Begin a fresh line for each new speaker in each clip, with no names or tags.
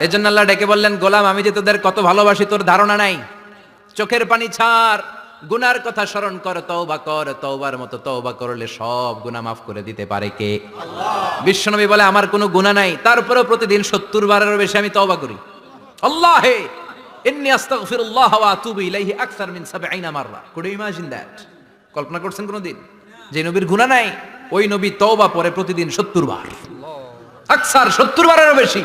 এজন্য আল্লাহ ডেকে বললেন গোলাম আমি যে তোদের কত ভালোবাসি তোর ধারণা নাই। চোখের পানি ছাড়। গুনার কথা স্মরণ কর তওবা কর তওবার মতো তওবা করলে সব গুনাহ মাফ করে দিতে পারে কে? বিশ্বনবী বলে আমার কোনো গুনাহ নাই। তারপরেও প্রতিদিন সত্তর বারেরও বেশি আমি তওবা করি। আল্লাহে ইন্নী আস্তাগফিরুল্লাহ ওয়া আতুবু ইলাইহি আকসার মিন 70 মাররা। কুড ইউ ইমাজিন দ্যাট কল্পনা করছেন কোনোদিন? যে নবীর গুনাহ নাই ওই নবী তওবা পরে প্রতিদিন 70 বার। আকসার 70 বারেরও বেশি।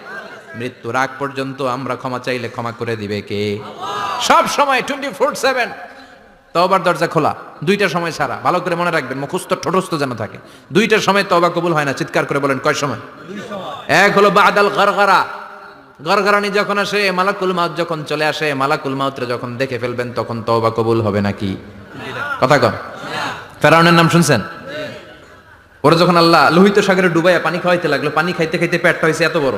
মৃত্যুর আগ পর্যন্ত আমরা ক্ষমা চাইলে ক্ষমা করে দিবে কে? সব সময় টোয়েন্টি ফোর সেভেন তওবার দরজা খোলা দুইটার সময় ছাড়া ভালো করে মনে রাখবেন, মুখস্থ, ঠোঁটস্থ যেন থাকে। দুইটার সময় তওবা কবুল হয় না, চিৎকার করে বলেন, কয় সময়? এক হলো বাদাল গরগরা গরগরানি যখন আসে, মালাকুল মাউত যখন চলে আসে, মালাকুল মাউতরে যখন দেখে ফেলবেন, তখন তওবা কবুল হবে নাকি? কথা কন। ফেরাউনের নাম শুনছেন? ওরা যখন আল্লাহ লোহিত সাগরে ডুবাইয়া পানি খাওয়াইতে লাগল, পানি খাইতে খাইতে পেটটা হয়েছে এত বড়।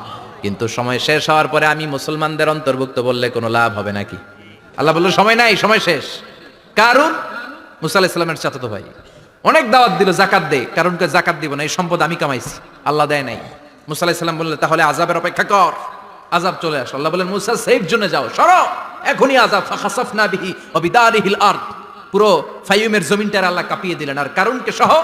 কিন্তু সময় শেষ হওয়ার পরে আমি মুসলমানদের অন্তর্ভুক্ত বললে কোনো লাভ হবে নাকি? আল্লাহ বলল, সময় নাই, সময় শেষ। কারণ মুসা আলাহিসাল্লামের চাচাতো ভাই। অনেক দাওয়াত দিল জাকাত দে। কারণ জাকাত দিব না, এই সম্পদ আমি কামাইছি। আল্লাহ দেয় নাই। মুসা আলাহিসাল্লাম বললে, তাহলে আজাবের অপেক্ষা কর। আজাব চলে আসো। আল্লাহ বলেন মুসা সেফ জোনে যাও। সরো। এখনই আজাব ফাখাসাফনা বিহি অবিদারিহিল আরদ। পুরো ফাইমের জমিনটার আল্লাহ কাঁপিয়ে দিলেন। আর কারণকে সহ?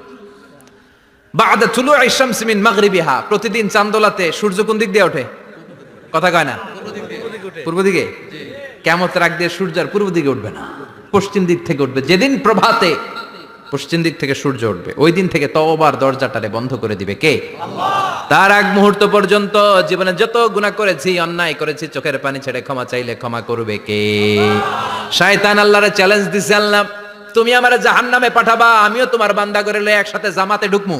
বাদা তুলু ইশামস মিন মাগরিবিহা। প্রতিদিন চান্দোলাতে সূর্য কোন দিক দিয়ে ওঠে? কথা কয় না? পূর্ব দিকে? কেমন রাগ দিয়ে সূর্য আর পূর্ব দিকে উঠবে না। পশ্চিম দিক থেকে উঠবে। যেদিন প্রভাতে পশ্চিম দিক থেকে সূর্য উঠবে, ওই দিন থেকে তওবার দরজাটারে বন্ধ করে দিবে কে? তার এক মুহূর্ত পর্যন্ত জীবনে যত গুনাহ করেছি, অন্যায় করেছি, চোখের পানি ছেড়ে ক্ষমা চাইলে ক্ষমা করবে কে? শয়তান আল্লাহরে চ্যালেঞ্জ দিছে আল্লাহ, তুমি আমারে জাহান্নামে পাঠাবা, আমিও তোমার বান্দা করে একসাথে জামাতে ঢুকমু।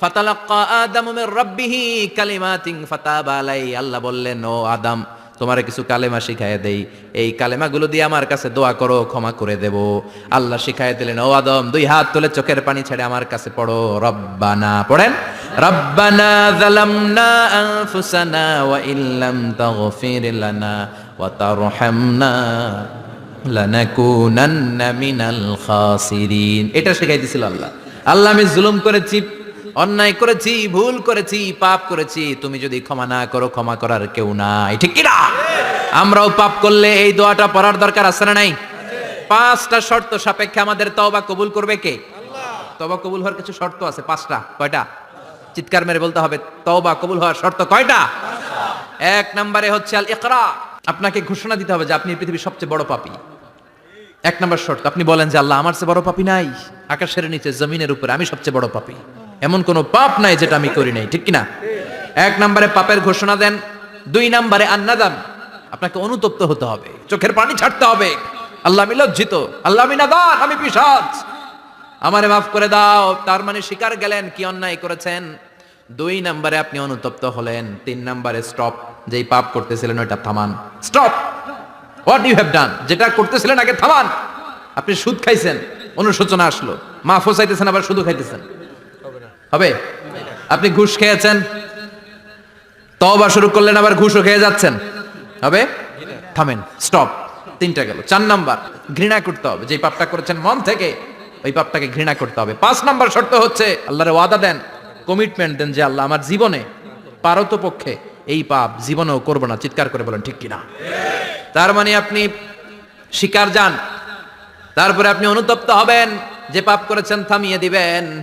ফাতালাক্কা মির রাব্বিহি কালিমাতিন আলাই আল্লাহ বললেন, ও আদম কিছু কালেমা শিখায় দেই। এই কালেমাগুলো দিয়ে আমার কাছে দোয়া করো, ক্ষমা করে দেব। আল্লাহ শিখায় দিলেন, ও আদম, দুই হাত তুলে চোখের পানি ছেড়ে আমার কাছে পড়ো। রব্বানা পড়েন? রব্বানা যালামনা আনফুসানা ওয়া ইল্লাম তাগফির লানা ওয়া তারহামনা লানাকুনান্না মিনাল খাসিরিন। এটা শেখাই দিছিল আল্লাহ। আল্লাহ আমি জুলুম করেছি অন্যায় করেছি, ভুল করেছি, পাপ করেছি, তুমি যদি ক্ষমা না করো, ক্ষমা করার কেউ নাই। ঠিক কি না? আমরাও পাপ করলে এই দোয়াটা পড়ার দরকার আছে না নাই? পাঁচটা শর্ত সাপেক্ষে আমাদের তওবা কবুল করবে কে? তওবা কবুল হওয়ার কিছু শর্ত আছে, পাঁচটা। কয়টা? চিৎকার মেরে বলতে হবে, তওবা কবুল হওয়ার শর্ত কয়টা? এক নম্বরে হচ্ছে আল ইকরা আপনাকে ঘোষণা দিতে হবে যে আপনি পৃথিবীর সবচেয়ে বড় পাপী। এক নম্বর শর্ত, আপনি বলেন যে আল্লাহ, আমার চেয়ে বড় পাপী নাই। আকাশের নিচে, জমিনের উপরে আমি সবচেয়ে বড় পাপী। এমন কোনো পাপ নাই যেটা আমি করি নাই, ঠিক কিনা? এক নম্বরে পাপের ঘোষণা দেন, দুই নম্বরে আন্নাদাম আপনাকে অনুতপ্ত হতে হবে, চোখের পানি ছাড়তে হবে। আল্লাহ আমি লজ্জিত, আল্লাহ আমি নাদান আমি পিসাচ আমারে মাফ করে দাও, তার মানে স্বীকার গেলেন, কি অন্যায় করেছেন? দুই নম্বরে আপনি অনুতপ্ত হলেন, তিন নম্বরে স্টপ যেই পাপ করতেছিলেন ওইটা থামান। Stop what you have done যেটা করতেছিলেন আগে থামান। আপনি সুদ খাইছেন, অনুশোচনা আসলো। মাফও চাইতেছেন, আবার শুধু খাইতেছেন। হবে? আপনি ঘুষ খেয়েছেন? তবা শুরু করলেন, আবার ঘুষও খেয়ে যাচ্ছেন। হবে? থামেন স্টপ তিনটা গেল। চার নাম্বার, ঘৃণা করতে হবে। যে পাপটা করেছেন মন থেকে, ওই পাপটাকে ঘৃণা করতে হবে। পাঁচ নাম্বার শর্ত হচ্ছে, আল্লাহর ওয়াদা দেন কমিটমেন্ট দেন যে আল্লাহ আমার জীবনে, পারত পক্ষে এই পাপ জীবনেও করব না। চিৎকার করে বলেন, ঠিক কিনা? তার মানে আপনি শিকার যান। তারপরে আপনি অনুতপ্ত হবেন, যে পাপ করেছেন থামিয়ে দিবেন।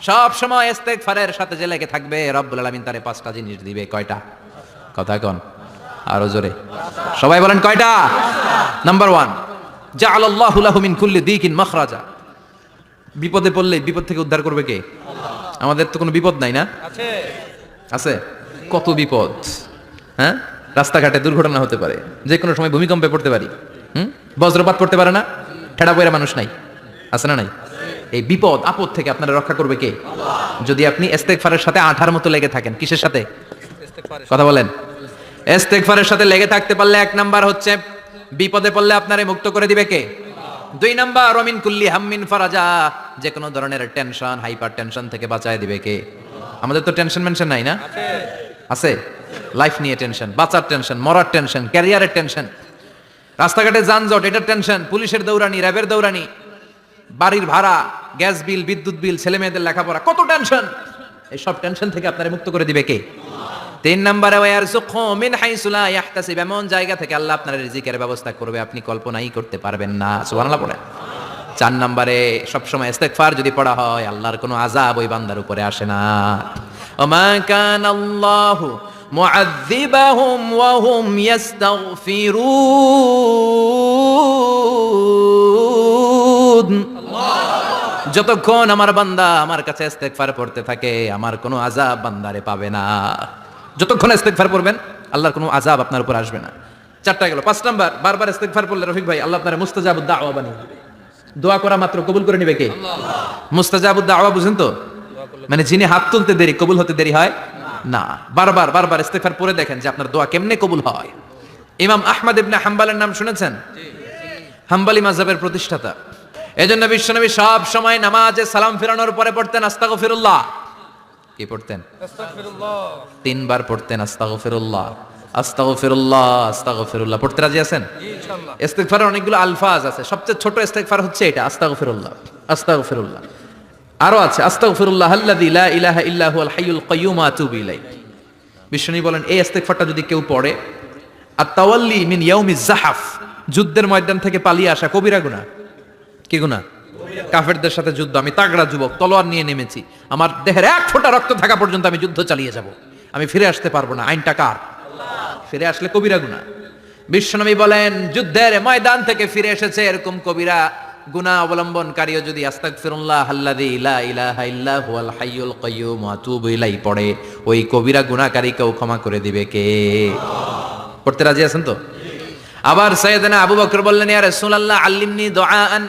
সব সময় ইস্তেগফারের সাথে যে লেগে থাকবে রব্বুল আলামিন তারে পাঁচটা জিনিস দিবে। কয়টা? কথা কোন? আরও জোরে। সবাই বলেন কয়টা? নাম্বার ওয়ান জাআলাল্লাহু লাহু মিন কুল্লি দিকিন মাখরাজা। বিপদে পড়লে বিপদ থেকে উদ্ধার করবে কে? আমাদের তো কোনো বিপদ নাই না? আছে। কত বিপদ? হ্যাঁ? রাস্তাঘাটে দুর্ঘটনা হতে পারে। যে কোনো সময় ভূমিকম্পে পড়তে পারি। হুম? বজ্রপাত পড়তে পারে না? ঠেড়া বইরা মানুষ নাই। আছে না নাই? এই বিপদ, আপদ থেকে আপনারা রক্ষা করবে কে? যদি আপনি ইস্তেগফারের সাথে আঠার মতো লেগে থাকেন, কিসের সাথে? কথা বলেন। ইস্তেগফারের সাথে লেগে থাকতে পারলে এক নাম্বার হচ্ছে, বিপদে পড়লে আপনারে মুক্ত করে দিবে কে? দুই নাম্বার রমিন কুল্লি হাম্মিন ফারাজা, যে কোনো ধরনের টেনশন, হাইপার টেনশন থেকে বাঁচায় দিবে কে? আমাদের তো টেনশন মেনশন নাই না? আছে। লাইফ নিয়ে টেনশন, বাঁচার টেনশন, মরার টেনশন, ক্যারিয়ারের টেনশন। রাস্তাঘাটে যানজট, এটার টেনশন, পুলিশের দৌড়ানি, র্যাবের দৌড়ানি। বাড়ির ভাড়া, গ্যাস বিল, বিদ্যুৎ বিল, ছেলে মেয়েদের লেখাপড়া, কত টেনশন এই সব টেনশন থেকে আপনারা মুক্ত করে দিবে কে? তিন নম্বরে মিন হাইসু লা ইয়াহতাসিব এমন জায়গা থেকে আল্লাহ আপনার রিজিকের ব্যবস্থা করবে, আপনি কল্পনাই করতে পারবেন না। সুবহানাল্লাহ পড়েন। চার নম্বরে, সবসময় ইস্তেগফার যদি পড়া হয়, আল্লাহর কোনো আযাব ওই বান্দার উপরে আসে না। ওমা কান আল্লাহ মুআযযিবাহুম ওয়া হুম ইয়াস্তাগফিরুন যতক্ষণ আমার বান্দা আমার কাছে ইস্তেগফার পড়তে থাকে, আমার কোনো আযাব বান্দারে পাবে না। যতক্ষণ ইস্তেগফার পড়বেন, আল্লাহর কোনো আযাব আপনার উপর আসবে না। চারটা গেল। পাঁচ নাম্বার, বারবার ইস্তেগফার পড়লে রফিক ভাই, আল্লাহ আপনার মুস্তাজাবুদ দাওয়া বানিয়ে দোয়া করা মাত্র কবুল করে নিবে কে? মুস্তাজাবুদ দাওয়া বুঝেন তো? মানে যিনি হাত তুলতে দেরি, কবুল হতে দেরি হয় না। বারবার বারবার ইস্তেগফার পড়ে দেখেন যে আপনার দোয়া কেমনে কবুল হয়। ইমাম আহমদ ইবনে হাম্বালের নাম শুনেছেন? হাম্বালি মাযহাবের প্রতিষ্ঠাতা। এজন্য বিশ্বনবী সব সময় নামাজে সালাম ফেরানোর পরে পড়তেন আস্তাগফিরুল্লাহ। কি পড়তেন? তিনবার পড়তেন আস্তাগফিরুল্লাহ আস্তাগফিরুল্লাহ আস্তাগফিরুল্লাহ। পড়তে রাজি আছেন? ইস্তেগফারের অনেকগুলো আলফাজ আছে। সবচেয়ে ছোট ইস্তেগফার হচ্ছে এটা আস্তাগফিরুল্লাহ আস্তাগফিরুল্লাহ। আরও আছে আস্তাগফিরুল্লাহ আল্লাযী লা ইলাহা ইল্লা হুয়াল হাইয়ুল কাইয়্যুম আতুবু ইলাইহি। বিশ্বনী বলেন এই ইস্তেগফারটা যদি কেউ পড়ে আর তাওয়াল্লি মিন ইয়াউমিজ জাহাফ যুদ্ধের ময়দান থেকে পালিয়ে আসা কবিরা গুনাহ। কি গুনাহ? কাফেরদের সাথে যুদ্ধ, আমি তাগড়া যুবক, তলোয়ার নিয়ে নেমেছি। আমার দেহের এক ফোঁটা রক্ত থাকা পর্যন্ত আমি যুদ্ধ চালিয়ে যাব। আমি ফিরে আসতে পারব না। আইনটা কার? ফিরে আসলে কবিরা গুনাহ। বিশ্বনবী বলেন, যুদ্ধের ময়দান থেকে ফিরে এসেছে এরকম কবিরা। গুনাহ অবলম্বনকারীও যদি আস্তাগফিরুল্লাহ আল্লাযী লা ইলাহা ইল্লা হুয়াল হাইয়ুল কাইয়্যুম আতুবু ইলাইহি পড়ে, ওই কবিরা গুনাহকারীকেও ক্ষমা করে দিবে কে? পড়তে রাজি আছেন তো? আবার সৈয়দনা আবু বকর বললেন, ইয়া রাসূলুল্লাহ, আল্লিমনি দুআআন।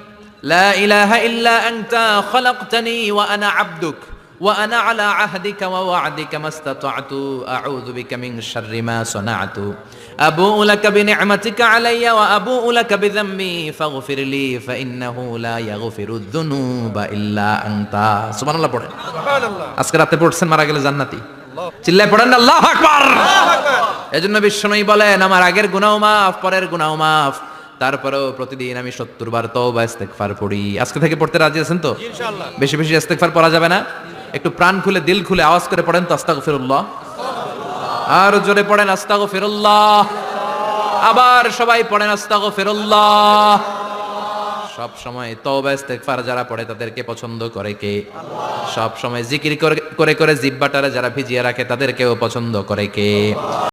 লা ইলাহা ইল্লা আনতা খলাকতানি ওয়া আনা আবদুক ওয়া আনা আলা আহদিকা ওয়া ওয়া'দিকা মাস্তাতা'তু আউযু বিকা মিন শাররি মা সানা'তু। আবুউ লাকা বিনি'মাতিকা আলাইয়া ওয়া আবুউ লাকা বিযাম্বি ফাগফির লি ফাইন্নাহু লা ইয়াগফিরু যুনুবা ইল্লা আনতা। সুবহানাল্লাহ পড়েন। আজকে রাতে পড়ছেন মারা গেলে জান্নাতি। চিল্লায় পড়েন আল্লাহু আকবার! এজন্য বিশ্বনবী বলেন আমার আগের গুনাহ মাফ পরের গুনাহ মাফ। তারপরেও প্রতিদিন আমি সত্তর বার তওবা ইস্তেগফার পড়ি। আজকে থেকে পড়তে রাজি আছেন তো? বেশি বেশি ইস্তেগফার পড়া যাবে না? একটু প্রাণ খুলে দিল খুলে আওয়াজ করে পড়েন তো আস্তাগফিরুল্লাহ। আর জোরে পড়েন আস্তাগফিরুল্লাহ। আবার সবাই পড়েন আস্তাগফিরুল্লাহ। সব সময় তওবা ইস্তেগফার যারা পড়ে তাদেরকে পছন্দ করে কে? সব সময় জিকির করে করে করে জিব্বাটারে যারা ভিজিয়ে রাখে তাদেরকেও পছন্দ করে কে?